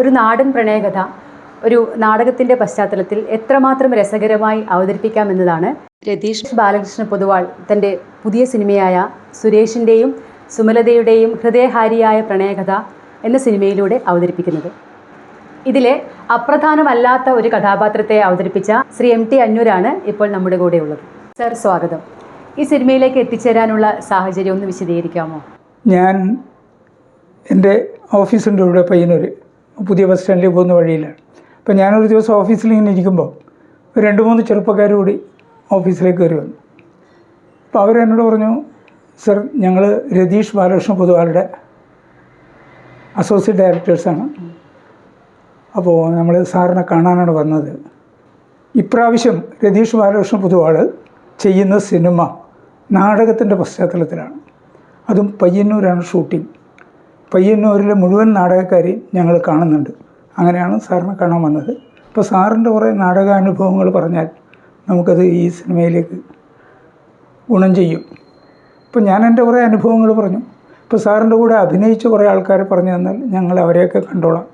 ഒരു നാടൻ പ്രണയകഥ ഒരു നാടകത്തിന്റെ പശ്ചാത്തലത്തിൽ എത്രമാത്രം രസകരമായി അവതരിപ്പിക്കാമെന്നതാണ് രതീഷ് ബാലകൃഷ്ണ പൊതുവാൾ തന്റെ പുതിയ സിനിമയായ സുരേഷിന്റെയും സുമലതയുടെയും ഹൃദയഹാരിയായ പ്രണയകഥ എന്ന സിനിമയിലൂടെ അവതരിപ്പിക്കുന്നത്. ഇതിലെ അപ്രധാനമല്ലാത്ത ഒരു കഥാപാത്രത്തെ അവതരിപ്പിച്ച ശ്രീ എം ടി അന്നൂരാണ് ഇപ്പോൾ നമ്മുടെ കൂടെ ഉള്ളത് സർ സ്വാഗതം. ഈ സിനിമയിലേക്ക് എത്തിച്ചേരാനുള്ള സാഹചര്യം ഒന്ന് വിശദീകരിക്കാമോ? ഞാൻ എന്റെ ഓഫീസുണ്ട് ഇവിടെ പയ്യന്നൂർ പുതിയ ബസ് സ്റ്റാൻഡിൽ പോകുന്ന വഴിയിലാണ് അപ്പോൾ ഞാനൊരു ദിവസം ഓഫീസിൽ ഇങ്ങനെ ഇരിക്കുമ്പോൾ ഒരു രണ്ട് മൂന്ന് ചെറുപ്പക്കാർ കൂടി ഓഫീസിലേക്ക് കയറി വന്നു. അപ്പോൾ അവരെന്നോട് പറഞ്ഞു സർ ഞങ്ങൾ രതീഷ് ബാലകൃഷ്ണ പൊതുവാളുടെ അസോസിയേറ്റ് ഡയറക്ടേഴ്സാണ് അപ്പോൾ നമ്മൾ സാറിനെ കാണാനാണ് വന്നത്. ഇപ്രാവശ്യം രതീഷ് ബാലകൃഷ്ണ പൊതുവാൾ ചെയ്യുന്ന സിനിമ നാടകത്തിന്റെ പശ്ചാത്തലത്തിലാണ്. അതും പയ്യന്നൂരാണ് ഷൂട്ടിംഗ്. പയ്യന്നൂരിലെ മുഴുവൻ നാടകക്കാരെയും ഞങ്ങൾ കാണുന്നുണ്ട്. അങ്ങനെയാണ് സാറിനെ കാണാൻ വന്നത്. അപ്പോൾ സാറിന്റെ കുറേ നാടകാനുഭവങ്ങൾ പറഞ്ഞാൽ നമുക്കത് ഈ സിനിമയിലേക്ക് ഗുണം ചെയ്യും. ഇപ്പോൾ ഞാൻ എന്റെ കുറേ അനുഭവങ്ങൾ പറഞ്ഞു. ഇപ്പോൾ സാറിന്റെ കൂടെ അഭിനയിച്ച കുറേ ആൾക്കാരെ പറഞ്ഞു തന്നാൽ ഞങ്ങൾ അവരെയൊക്കെ കണ്ടോളാം.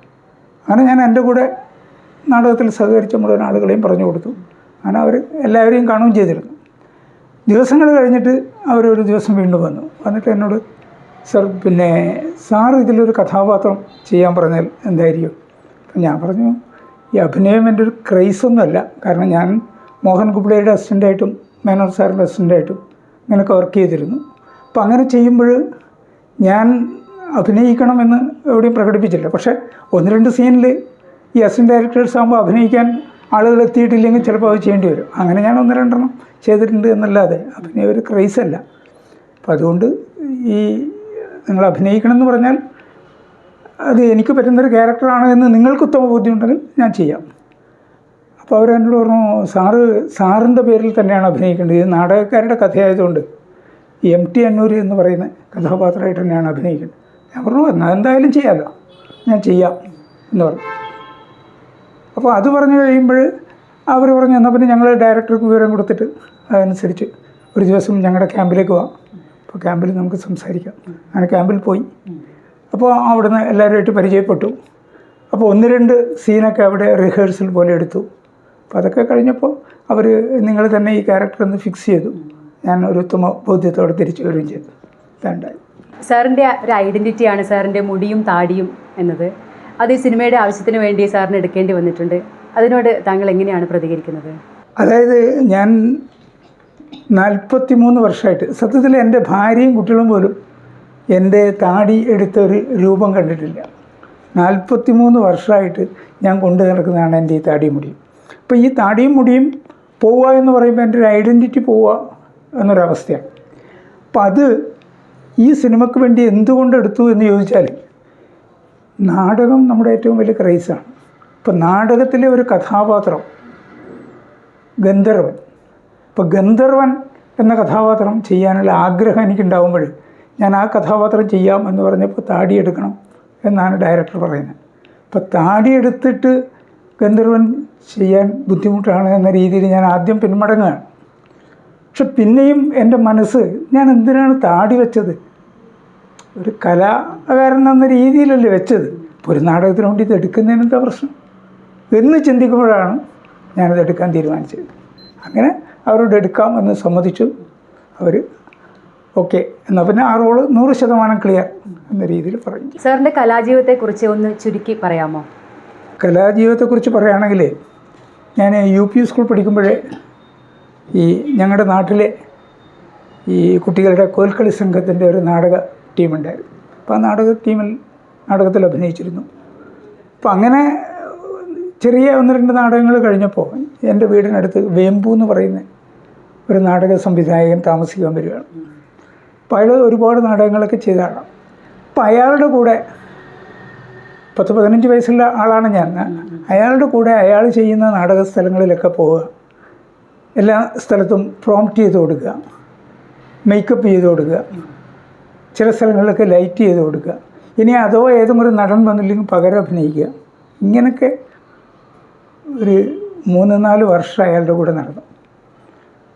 അങ്ങനെ ഞാൻ എന്റെ കൂടെ നാടകത്തിൽ സഹകരിച്ച മുഴുവൻ ആളുകളെയും പറഞ്ഞു കൊടുത്തു. അങ്ങനെ അവർ എല്ലാവരെയും കാണുകയും ചെയ്തിരുന്നു. ദിവസങ്ങൾ കഴിഞ്ഞിട്ട് അവരൊരു ദിവസം വീണ്ടും വന്നു. വന്നിട്ട് എന്നോട് സർ പിന്നെ സാർ ഇതിലൊരു കഥാപാത്രം ചെയ്യാൻ പറഞ്ഞാൽ എന്തായിരിക്കും? അപ്പം ഞാൻ പറഞ്ഞു ഈ അഭിനയം എന്റെ ഒരു ക്രൈസൊന്നുമല്ല കാരണം ഞാൻ മോഹൻ കുബ്ലയുടെ അസിസ്റ്റന്റായിട്ടും മേനോൻ സാറിന്റെ അസിസ്റ്റന്റായിട്ടും ഇങ്ങനെയൊക്കെ വർക്ക് ചെയ്തിരുന്നു. അപ്പം അങ്ങനെ ചെയ്യുമ്പോൾ ഞാൻ അഭിനയിക്കണമെന്ന് എവിടെയും പ്രകടിപ്പിച്ചില്ല. പക്ഷേ ഒന്ന് രണ്ട് സീനിൽ ഈ അസിസ്റ്റന്റ് ഡയറക്ടേഴ്സ് ആകുമ്പോൾ അഭിനയിക്കാൻ ആളുകൾ എത്തിയിട്ടില്ലെങ്കിൽ ചിലപ്പോൾ അത് ചെയ്യേണ്ടി വരും. അങ്ങനെ ഞാൻ ഒന്ന് രണ്ടെണ്ണം ചെയ്തിട്ടുണ്ട് എന്നല്ലാതെ അഭിനയ ഒരു ക്രൈസല്ല അപ്പം അതുകൊണ്ട് ഈ നിങ്ങൾ അഭിനയിക്കണം എന്ന് പറഞ്ഞാൽ അത് എനിക്ക് പറ്റുന്നൊരു ക്യാരക്ടറാണ് എന്ന് നിങ്ങൾക്ക് ഉത്തമ ബോധ്യമുണ്ടെങ്കിൽ ഞാൻ ചെയ്യാം. അപ്പോൾ അവരെന്നോട് പറഞ്ഞു സാറ് സാറിന്റെ പേരിൽ തന്നെയാണ് അഭിനയിക്കേണ്ടത്. ഇത് നാടകക്കാരുടെ കഥയായതുകൊണ്ട് എം ടി അന്നൂർ എന്ന് പറയുന്ന കഥാപാത്രമായിട്ട് തന്നെയാണ് അഭിനയിക്കേണ്ടത്. ഞാൻ പറഞ്ഞു എന്നാൽ എന്തായാലും ചെയ്യാമല്ലോ ഞാൻ ചെയ്യാം എന്ന് പറഞ്ഞു. അപ്പോൾ അത് പറഞ്ഞു കഴിയുമ്പോൾ അവർ പറഞ്ഞു എന്നാൽ പിന്നെ ഞങ്ങൾ ഡയറക്ടർക്ക് വിവരം കൊടുത്തിട്ട് അതനുസരിച്ച് ഒരു ദിവസം ഞങ്ങളുടെ ക്യാമ്പിലേക്ക് പോവാം. അപ്പോൾ ക്യാമ്പിൽ നമുക്ക് സംസാരിക്കാം. അങ്ങനെ ക്യാമ്പിൽ പോയി. അപ്പോൾ അവിടുന്ന് എല്ലാവരുമായിട്ട് പരിചയപ്പെട്ടു. അപ്പോൾ ഒന്ന് രണ്ട് സീനൊക്കെ അവിടെ റിഹേഴ്സൽ പോലെ എടുത്തു. അപ്പോൾ അതൊക്കെ കഴിഞ്ഞപ്പോൾ അവർ നിങ്ങൾ തന്നെ ഈ ക്യാരക്ടർ ഒന്ന് ഫിക്സ് ചെയ്തു. ഞാൻ ഒരു ഉത്തമ ബോധ്യത്തോടെ തിരിച്ചു വരികയും ചെയ്തു. ഇതാണ്ടായി. സാറിന്റെ ഒരു ഐഡന്റിറ്റിയാണ് സാറിന്റെ മുടിയും താടിയും എന്നത്. അത് ഈ സിനിമയുടെ ആവശ്യത്തിന് വേണ്ടി സാറിന് എടുക്കേണ്ടി വന്നിട്ടുണ്ട്. അതിനോട് താങ്കൾ എങ്ങനെയാണ് പ്രതികരിക്കുന്നത്? അതായത് ഞാൻ നാൽപ്പത്തി മൂന്ന് വർഷമായിട്ട്. സത്യത്തിൽ എന്റെ ഭാര്യയും കുട്ടികളും പോലും എന്റെ താടി എടുത്തൊരു രൂപം കണ്ടിട്ടില്ല. നാൽപ്പത്തി മൂന്ന് വർഷമായിട്ട് ഞാൻ കൊണ്ടു നടക്കുന്നതാണ് എന്റെ ഈ താടിയും മുടിയും. അപ്പോൾ ഈ താടിയും മുടിയും പോവുക എന്ന് പറയുമ്പോൾ എന്റെ ഒരു ഐഡന്റിറ്റി പോവുക എന്നൊരവസ്ഥയാണ്. അപ്പം അത് ഈ സിനിമയ്ക്ക് വേണ്ടി എന്തുകൊണ്ട് എടുത്തു എന്ന് ചോദിച്ചാൽ നാടകം നമ്മുടെ ഏറ്റവും വലിയ ക്രൈസാണ്. ഇപ്പം നാടകത്തിലെ ഒരു കഥാപാത്രം ഗന്ധർവൻ. ഇപ്പോൾ ഗന്ധർവൻ എന്ന കഥാപാത്രം ചെയ്യാനുള്ള ആഗ്രഹം എനിക്കുണ്ടാകുമ്പോൾ ഞാൻ ആ കഥാപാത്രം ചെയ്യാം എന്ന് പറഞ്ഞപ്പോൾ താടിയെടുക്കണം എന്നാണ് ഡയറക്ടർ പറയുന്നത്. അപ്പോൾ താടിയെടുത്തിട്ട് ഗന്ധർവൻ ചെയ്യാൻ ബുദ്ധിമുട്ടാണ് എന്ന രീതിയിൽ ഞാൻ ആദ്യം പിന്മടങ്ങുകയാണ്. പക്ഷെ പിന്നെയും എന്റെ മനസ്സ് ഞാൻ എന്തിനാണ് താടി വെച്ചത്? ഒരു കലാകാരൻ എന്ന രീതിയിലല്ലേ വെച്ചത്. ഇപ്പോൾ ഒരു നാടകത്തിന് വേണ്ടി ഇത് എടുക്കുന്നതിന് എന്താ പ്രശ്നം? എന്ന് ചിന്തിക്കുമ്പോഴാണ് ഞാനത് എടുക്കാൻ തീരുമാനിച്ചത്. അങ്ങനെ അവരോട് എടുക്കാം എന്ന് സമ്മതിച്ചു. അവർ ഓക്കെ. എന്നാൽ പിന്നെ ആ റോൾ നൂറ് ശതമാനം ക്ലിയർ എന്ന രീതിയിൽ പറയും സാറിന്റെ കലാജീവിതത്തെക്കുറിച്ച് ഒന്ന് ചുരുക്കി പറയാമോ? കലാജീവിതത്തെക്കുറിച്ച് പറയുകയാണെങ്കിൽ ഞാൻ യു പി സ്കൂൾ പഠിക്കുമ്പോഴേ ഈ ഞങ്ങളുടെ നാട്ടിലെ ഈ കുട്ടികളുടെ കോൽക്കളി സംഘത്തിന്റെ ഒരു നാടക ടീമുണ്ടായിരുന്നു. അപ്പോൾ ആ നാടക ടീമിൽ നാടകത്തിൽ അഭിനയിച്ചിരുന്നു. അപ്പോൾ അങ്ങനെ ചെറിയ ഒന്ന് രണ്ട് നാടകങ്ങൾ കഴിഞ്ഞപ്പോൾ എന്റെ വീടിനടുത്ത് വേമ്പു എന്ന് പറയുന്ന ഒരു നാടക സംവിധായകൻ താമസിക്കാൻ വരികയാണ്. അപ്പോൾ അയാൾ ഒരുപാട് നാടകങ്ങളൊക്കെ ചെയ്തതാണ് അപ്പോൾ അയാളുടെ കൂടെ പത്ത് പതിനഞ്ച് വയസ്സുള്ള ആളാണ് ഞാൻ. അയാളുടെ കൂടെ അയാൾ ചെയ്യുന്ന നാടക സ്ഥലങ്ങളിലൊക്കെ പോവുക. എല്ലാ സ്ഥലത്തും പ്രോംപ്റ്റ് ചെയ്ത് കൊടുക്കുക. മേക്കപ്പ് ചെയ്ത് കൊടുക്കുക. ചില സ്ഥലങ്ങളിലൊക്കെ ലൈറ്റ് ചെയ്ത് കൊടുക്കുക. ഇനി അതോ ഏതെങ്കിലും നടൻ വന്നില്ലെങ്കിൽ പകരം അഭിനയിക്കുക. ഇങ്ങനെയൊക്കെ ഒരു മൂന്ന് നാല് വർഷം അയാളുടെ കൂടെ നടന്നു.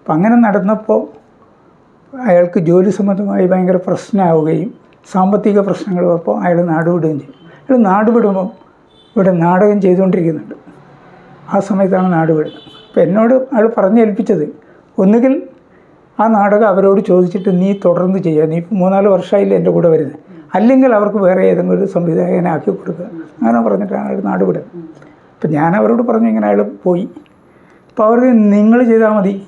അപ്പം അങ്ങനെ നടന്നപ്പോൾ അയാൾക്ക് ജോലി സംബന്ധമായി ഭയങ്കര പ്രശ്നമാവുകയും സാമ്പത്തിക പ്രശ്നങ്ങൾ അപ്പോൾ അയാൾ നാടുവിടുകയും ചെയ്യും അയാൾ നാടുവിടുമ്പം ഇവിടെ നാടകം ചെയ്തുകൊണ്ടിരിക്കുന്നുണ്ട്. ആ സമയത്താണ് നാട് വിടുന്നത് അപ്പോൾ എന്നോട് അയാൾ പറഞ്ഞേൽപ്പിച്ചത് ഒന്നുകിൽ ആ നാടകം അവരോട് ചോദിച്ചിട്ട് നീ തുടർന്ന് ചെയ്യുക. നീ മൂന്നാൽ വർഷമായില്ലേ എന്റെ കൂടെ വരുന്നത്. അല്ലെങ്കിൽ അവർക്ക് വേറെ ഏതെങ്കിലും ഒരു സംവിധായകനെ ആക്കി കൊടുക്കുക. അങ്ങനെ പറഞ്ഞിട്ടാണ് അയാൾ നാടുവിടുന്നത്. അപ്പം ഞാൻ അവരോട് പറഞ്ഞു ഇങ്ങനെ അയാൾ പോയി. അപ്പോൾ അവർ നിങ്ങൾ ചെയ്താൽ മതി.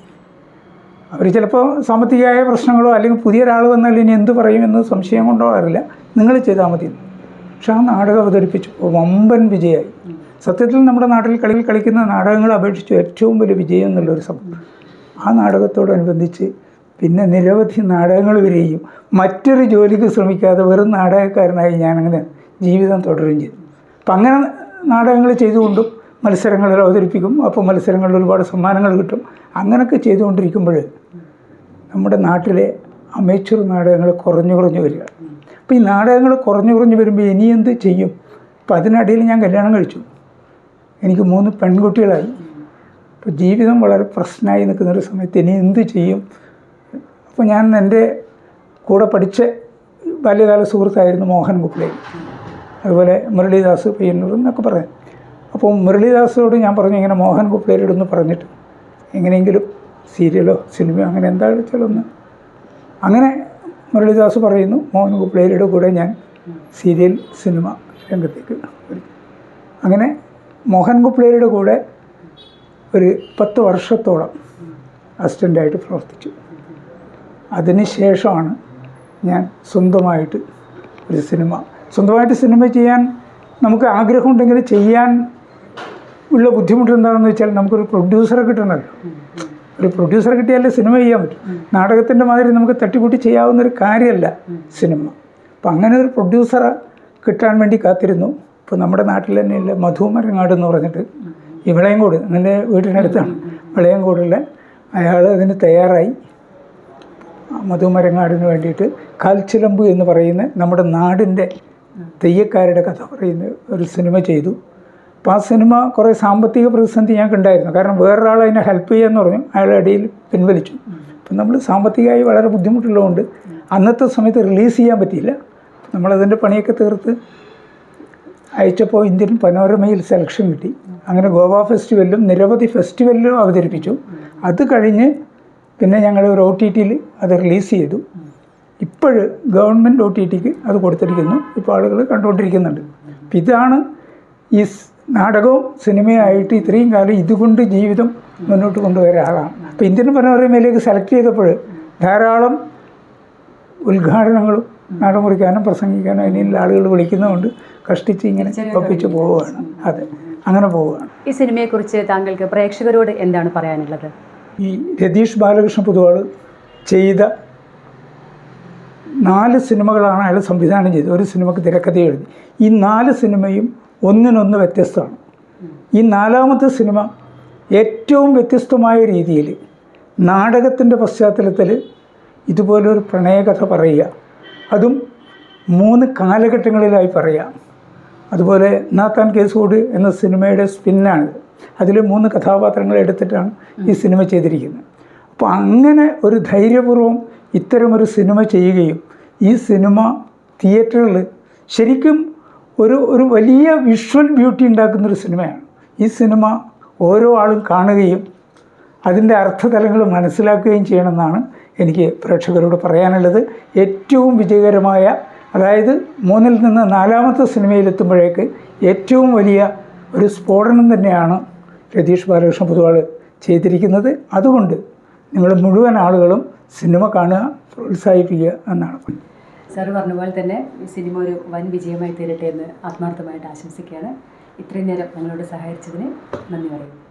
അവർ ചിലപ്പോൾ സാമ്പത്തികമായ പ്രശ്നങ്ങളോ അല്ലെങ്കിൽ പുതിയ ഒരാൾ വന്നാൽ ഇനി എന്ത് പറയുമെന്ന് സംശയം കൊണ്ടോ അറിയില്ല നിങ്ങൾ ചെയ്താൽ മതി. പക്ഷെ ആ നാടകം അവതരിപ്പിച്ചു. വമ്പൻ വിജയമായി. സത്യത്തിൽ നമ്മുടെ നാട്ടിൽ കളിയിൽ കളിക്കുന്ന നാടകങ്ങളെ അപേക്ഷിച്ച് ഏറ്റവും വലിയ വിജയം എന്നുള്ളൊരു സംഭവം. ആ നാടകത്തോടനുബന്ധിച്ച് പിന്നെ നിരവധി നാടകങ്ങൾ വരികയും മറ്റൊരു ജോലിക്ക് ശ്രമിക്കാതെ വെറും നാടകക്കാരനായി ഞാനങ്ങനെ ജീവിതം തുടരുകയും ചെയ്തു. അപ്പം അങ്ങനെ നാടകങ്ങൾ ചെയ്തുകൊണ്ടും മത്സരങ്ങളിൽ അവതരിപ്പിക്കും. അപ്പോൾ മത്സരങ്ങളിൽ ഒരുപാട് സമ്മാനങ്ങൾ കിട്ടും. അങ്ങനെയൊക്കെ ചെയ്തുകൊണ്ടിരിക്കുമ്പോൾ നമ്മുടെ നാട്ടിലെ അമേച്ചർ നാടകങ്ങൾ കുറഞ്ഞു കുറഞ്ഞു വരിക. അപ്പോൾ ഈ നാടകങ്ങൾ കുറഞ്ഞു കുറഞ്ഞു വരുമ്പോൾ ഇനി എന്ത് ചെയ്യും? അപ്പോൾ അതിനിടയിൽ ഞാൻ കല്യാണം കഴിച്ചു. എനിക്ക് മൂന്ന് പെൺകുട്ടികളായി. അപ്പോൾ ജീവിതം വളരെ പ്രശ്നമായി നിൽക്കുന്നൊരു സമയത്ത് ഇനി എന്ത് ചെയ്യും? അപ്പോൾ ഞാൻ എന്റെ കൂടെ പഠിച്ച ബാല്യകാല സുഹൃത്തായിരുന്നു മോഹൻ കുപ്ലേ അതുപോലെ മുരളീദാസ് പയ്യന്നൂർ എന്നൊക്കെ പറയാം അപ്പോൾ മുരളീദാസോട് ഞാൻ പറഞ്ഞു ഇങ്ങനെ മോഹൻ കുപ്ലേരോടൊന്ന് പറഞ്ഞിട്ട് എങ്ങനെയെങ്കിലും സീരിയലോ സിനിമയോ അങ്ങനെ എന്താ വെച്ചാലൊന്ന് അങ്ങനെ മുരളീദാസ് പറയുന്നു മോഹൻ കുപ്ലേരിയുടെ കൂടെ ഞാൻ സീരിയൽ സിനിമ രംഗത്തേക്ക് അങ്ങനെ മോഹൻ കുപ്ലേരിയുടെ കൂടെ ഒരു പത്ത് വർഷത്തോളം അസിസ്റ്റന്റായിട്ട് പ്രവർത്തിച്ചു. അതിനുശേഷമാണ് ഞാൻ സ്വന്തമായിട്ട് ഒരു സിനിമ സ്വന്തമായിട്ട് സിനിമ ചെയ്യാൻ നമുക്ക് ആഗ്രഹമുണ്ടെങ്കിൽ ചെയ്യാൻ ഉള്ള ബുദ്ധിമുട്ട് എന്താണെന്ന് വെച്ചാൽ നമുക്കൊരു പ്രൊഡ്യൂസറെ കിട്ടണമല്ലോ. ഒരു പ്രൊഡ്യൂസറെ കിട്ടിയാലേ സിനിമ ചെയ്യാൻ പറ്റും. നാടകത്തിന്റെ മാതിരി നമുക്ക് തട്ടിക്കൂട്ടി ചെയ്യാവുന്ന ഒരു കാര്യമല്ല സിനിമ അപ്പം അങ്ങനെ ഒരു പ്രൊഡ്യൂസറെ കിട്ടാൻ വേണ്ടി കാത്തിരുന്നു. ഇപ്പോൾ നമ്മുടെ നാട്ടിൽ തന്നെയുള്ള മധുമരങ്ങാട് എന്ന് പറഞ്ഞിട്ട് ഈ വിളയങ്കോട് എന്റെ വീട്ടിനടുത്താണ് വിളയങ്കോടുള്ള അയാൾ അതിന് തയ്യാറായി. മധുമരങ്ങാടിന് വേണ്ടിയിട്ട് കാൽച്ചിലമ്പ് എന്ന് പറയുന്ന നമ്മുടെ നാടിന്റെ തെയ്യക്കാരുടെ കഥ പറയുന്ന ഒരു സിനിമ ചെയ്തു. അപ്പോൾ ആ സിനിമ കുറേ സാമ്പത്തിക പ്രതിസന്ധി ഞങ്ങൾക്ക് ഉണ്ടായിരുന്നു. കാരണം വേറൊരാൾ അതിനെ ഹെൽപ്പ് ചെയ്യാന്ന് പറഞ്ഞു. അയാളുടെ ഇടയിൽ പിൻവലിച്ചു. അപ്പം നമ്മൾ സാമ്പത്തികമായി വളരെ ബുദ്ധിമുട്ടുള്ളതുകൊണ്ട് അന്നത്തെ സമയത്ത് റിലീസ് ചെയ്യാൻ പറ്റിയില്ല. നമ്മളതിന്റെ പണിയൊക്കെ തീർത്ത് അയച്ചപ്പോൾ ഇന്ത്യൻ പനോരമയിൽ സെലക്ഷൻ കിട്ടി. അങ്ങനെ ഗോവ ഫെസ്റ്റിവലിലും നിരവധി ഫെസ്റ്റിവലിലും അവതരിപ്പിച്ചു. അത് കഴിഞ്ഞ് പിന്നെ ഞങ്ങൾ ഒരു ഒ ടി ടിയിൽ അത് റിലീസ് ചെയ്തു. ഇപ്പോൾ ഗവൺമെന്റ് ഒ ടി ടിക്ക് അത് കൊടുത്തിരിക്കുന്നു. ഇപ്പോൾ ആളുകൾ കണ്ടുകൊണ്ടിരിക്കുന്നുണ്ട്. ഇതാണ് ഈ നാടകവും സിനിമയായിട്ട് ഇത്രയും കാലം ഇതുകൊണ്ട് ജീവിതം മുന്നോട്ട് കൊണ്ടുപോയ ആളാണ് അപ്പോൾ ഇന്ത്യൻ പനോരമയിലേക്ക് സെലക്ട് ചെയ്തപ്പോൾ ധാരാളം ഉദ്ഘാടനങ്ങളും നാടൻ മുറിക്കാനും പ്രസംഗിക്കാനും അതിനുള്ള ആളുകൾ വിളിക്കുന്നതുകൊണ്ട് കഷ്ടിച്ച് ഇങ്ങനെ ഒപ്പിച്ച് പോവുകയാണ്. അതെ. അങ്ങനെ പോവുകയാണ്. ഈ സിനിമയെക്കുറിച്ച് താങ്കൾക്ക് പ്രേക്ഷകരോട് എന്താണ് പറയാനുള്ളത്? ഈ രതീഷ് ബാലകൃഷ്ണ പൊതുവാൾ ചെയ്ത നാല് സിനിമകളാണ് അയാൾ സംവിധാനം ചെയ്തത്. ഒരു സിനിമക്ക് തിരക്കഥ എഴുതി. ഈ നാല് സിനിമയും ഒന്നിനൊന്ന് വ്യത്യസ്തമാണ്. ഈ നാലാമത്തെ സിനിമ ഏറ്റവും വ്യത്യസ്തമായ രീതിയിൽ നാടകത്തിന്റെ പശ്ചാത്തലത്തിൽ ഇതുപോലൊരു പ്രണയകഥ പറയുക. അതും മൂന്ന് കാലഘട്ടങ്ങളിലായി പറയാം അതുപോലെ നാത്താൻ കേസോട് എന്ന സിനിമയുടെ സ്പിന്നാണ് അതിൽ മൂന്ന് കഥാപാത്രങ്ങൾ എടുത്തിട്ടാണ് ഈ സിനിമ ചെയ്തിരിക്കുന്നത്. അപ്പോൾ അങ്ങനെ ഒരു ധൈര്യപൂർവം ഇത്തരമൊരു സിനിമ ചെയ്യുകയും ഈ സിനിമ തിയേറ്ററിൽ ശരിക്കും ഒരു ഒരു വലിയ വിഷ്വൽ ബ്യൂട്ടി ഉണ്ടാക്കുന്നൊരു സിനിമയാണ്. ഈ സിനിമ ഓരോ ആളും കാണുകയും അതിന്റെ അർത്ഥതലങ്ങൾ മനസ്സിലാക്കുകയും ചെയ്യണമെന്നാണ് എനിക്ക് പ്രേക്ഷകരോട് പറയാനുള്ളത്. ഏറ്റവും വിജയകരമായ അതായത് മൂന്നിൽ നിന്ന് നാലാമത്തെ സിനിമയിലെത്തുമ്പോഴേക്ക് ഏറ്റവും വലിയ ഒരു സ്ഫോടനം തന്നെയാണ് രതീഷ് ബാലകൃഷ്ണ പൊതുവാൾ ചെയ്തിരിക്കുന്നത്. അതുകൊണ്ട് നിങ്ങൾ മുഴുവൻ ആളുകളും സിനിമ കാണുക പ്രോത്സാഹിപ്പിക്കുക എന്നാണ്. സാർ പറഞ്ഞ പോലെ തന്നെ ഈ സിനിമ ഒരു വൻ വിജയമായി തീരട്ടെ എന്ന് ആത്മാർത്ഥമായിട്ട് ആശംസിക്കുകയാണ്. ഇത്രയും നേരം ഞങ്ങളോട് സഹായിച്ചതിന് നന്ദി പറയുന്നു.